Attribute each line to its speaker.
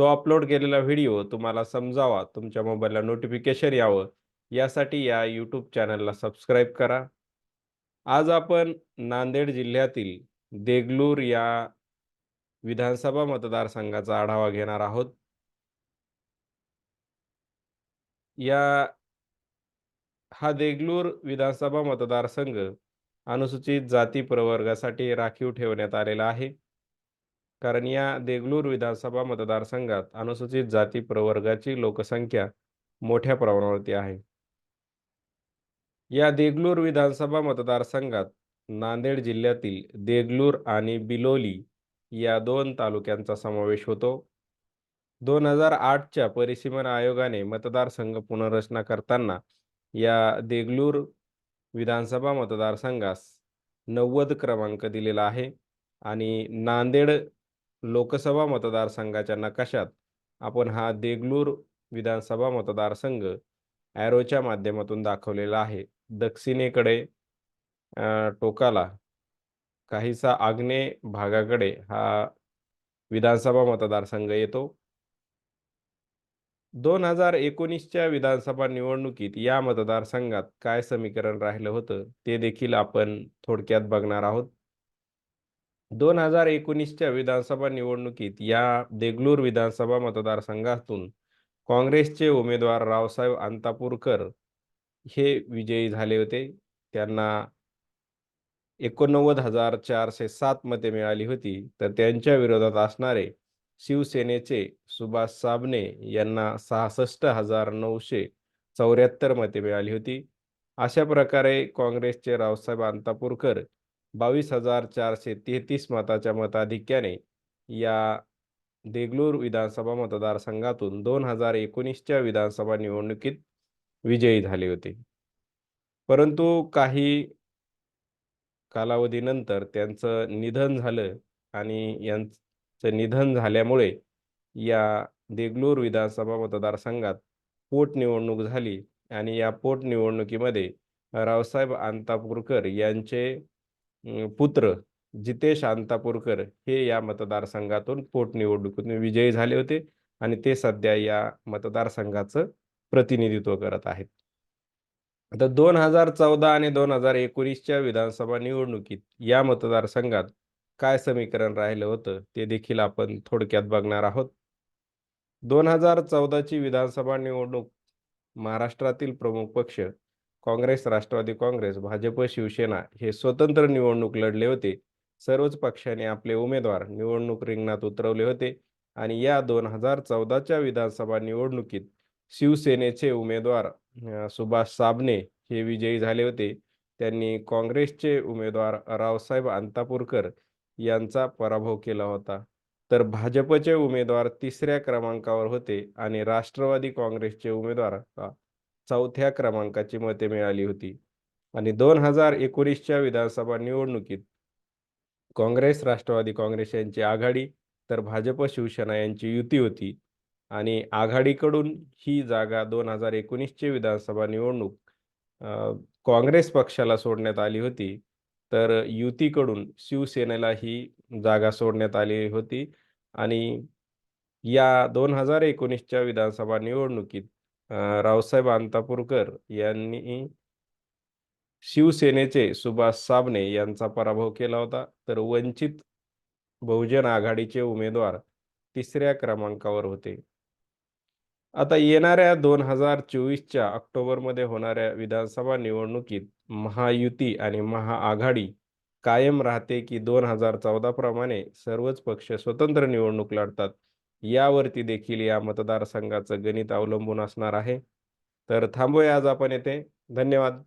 Speaker 1: तो अपलोड केलेला व्हिडिओ तुम्हाला समजावा तुमच्या मोबाईलला नोटिफिकेशन यावं. यासाठी या यूट्यूब चॅनलला सबस्क्राईब करा. आज आपण नांदेड जिल्ह्यातील देगलूर या विधानसभा मतदारसंघाचा आढावा घेणार आहोत. या हा देगलूर विधानसभा मतदारसंघ अनुसूचित जाती प्रवर्गासाठी राखीव ठेवण्यात आलेला आहे. कारण या देगलूर विधानसभा मतदारसंघात अनुसूचित जाती प्रवर्गाची लोकसंख्या मोठ्या प्रमाणावरती आहे. या देगलूर विधानसभा मतदारसंघात नांदेड जिल्ह्यातील देगलूर आणि बिलोली या दोन तालुक्यांचा समावेश होतो. दोन हजार आठच्या परिसीमन आयोगाने मतदारसंघ पुनर्रचना करताना या देगलूर विधानसभा मतदारसंघास नव्वद क्रमांक दिलेला आहे आणि नांदेड लोकसभा मतदारसंघाच्या नकाशात आपण हा देगलूर विधानसभा मतदारसंघ ॲरोच्या माध्यमातून दाखवलेला आहे. दक्षिणेकडे टोकाला काहीसा आग्नेय भागाकडे हा विधानसभा मतदारसंघ येतो. दोन हजार एकोणीसच्या विधानसभा निवडणुकीत या मतदारसंघात काय समीकरण राहिलं होतं ते देखील आपण थोडक्यात बघणार आहोत. दोन हजार एकोणीसच्या विधानसभा निवडणुकीत या देगलूर विधानसभा मतदारसंघातून काँग्रेसचे उमेदवार रावसाहेब अंतापूरकर हे विजयी झाले होते. त्यांना एकोणनव्वद हजार चारशे सात मते मिळाली होती. तर त्यांच्या विरोधात असणारे शिवसेनेचे सुभाष साबणे यांना सहासष्ट हजार नऊशे चौऱ्याहत्तर मते मिळाली होती. अशा प्रकारे काँग्रेसचे रावसाहेब अंतापूरकर बावीस हजार चारशे तेहतीस मताच्या मताधिक्याने या देगलूर विधानसभा मतदारसंघातून दोन हजार एकोणीसच्या विधानसभा निवडणुकीत विजयी झाले होते. परंतु काही कालावधीनंतर त्यांचं निधन झालं आणि यांचं निधन झाल्यामुळे या देगलूर विधानसभा मतदारसंघात पोटनिवडणूक झाली आणि या पोटनिवडणुकीमध्ये रावसाहेब अंतापूरकर यांचे पुत्र जितेश अंतापूरकर हे या मतदारसंघातून पोटनिवडणुकीतून विजयी झाले होते आणि ते सध्या या मतदारसंघाचं प्रतिनिधित्व करत आहेत. आता दोन हजार चौदा आणि दोन हजार एकोणीसच्या विधानसभा निवडणुकीत या मतदारसंघात काय समीकरण राहिलं होतं ते देखील आपण थोडक्यात बघणार आहोत. दोन हजार चौदाची विधानसभा निवडणूक महाराष्ट्रातील प्रमुख पक्ष काँग्रेस राष्ट्रवादी काँग्रेस भाजप शिवसेना हे स्वतंत्र निवडणूक लढले होते. सर्वच पक्षांनी आपले उमेदवार निवडणूक रिंगणात उतरवले होते. आणि या दोन हजार चौदाच्या विधानसभा निवडणुकीत शिवसेनेचे उमेदवार सुभाष साबणे हे विजयी झाले होते. त्यांनी काँग्रेसचे उमेदवार रावसाहेब अंतापूरकर यांचा पराभव केला होता. तर भाजपचे उमेदवार तिसऱ्या क्रमांकावर होते आणि राष्ट्रवादी काँग्रेसचे उमेदवार चौथ्या क्रमांकाची मते मिळाली होती. आणि दोन हजार एकोणीसच्या विधानसभा निवडणुकीत काँग्रेस राष्ट्रवादी काँग्रेस यांची आघाडी तर भाजप शिवसेना यांची युती होती. आणि आघाडीकडून ही जागा दोन हजार एकोणीसची विधानसभा निवडणूक काँग्रेस पक्षाला सोडण्यात आली होती. तर युतीकडून शिवसेनेला ही जागा सोडण्यात आली होती. आणि या दोन हजार एकोणीसच्या विधानसभा निवडणुकीत रावसाहेब अंतापूरकर यांनी शिवसेनेचे सुभाष साबणे यांचा पराभव केला होता. तर वंचित बहुजन आघाडीचे उमेदवार तिसऱ्या क्रमांकावर होते. आता येणाऱ्या दोन हजार चोवीसच्या ऑक्टोबरमध्ये होणाऱ्या विधानसभा निवडणुकीत महायुती आणि महाआघाडी कायम राहते की दोन हजार चौदा प्रमाणे सर्वच पक्ष स्वतंत्र निवडणूक लढतात. यावरती देखील या मतदारसंघाचं गणित अवलंबून असणार आहे. तर थांबूया आज आपण येथे. धन्यवाद.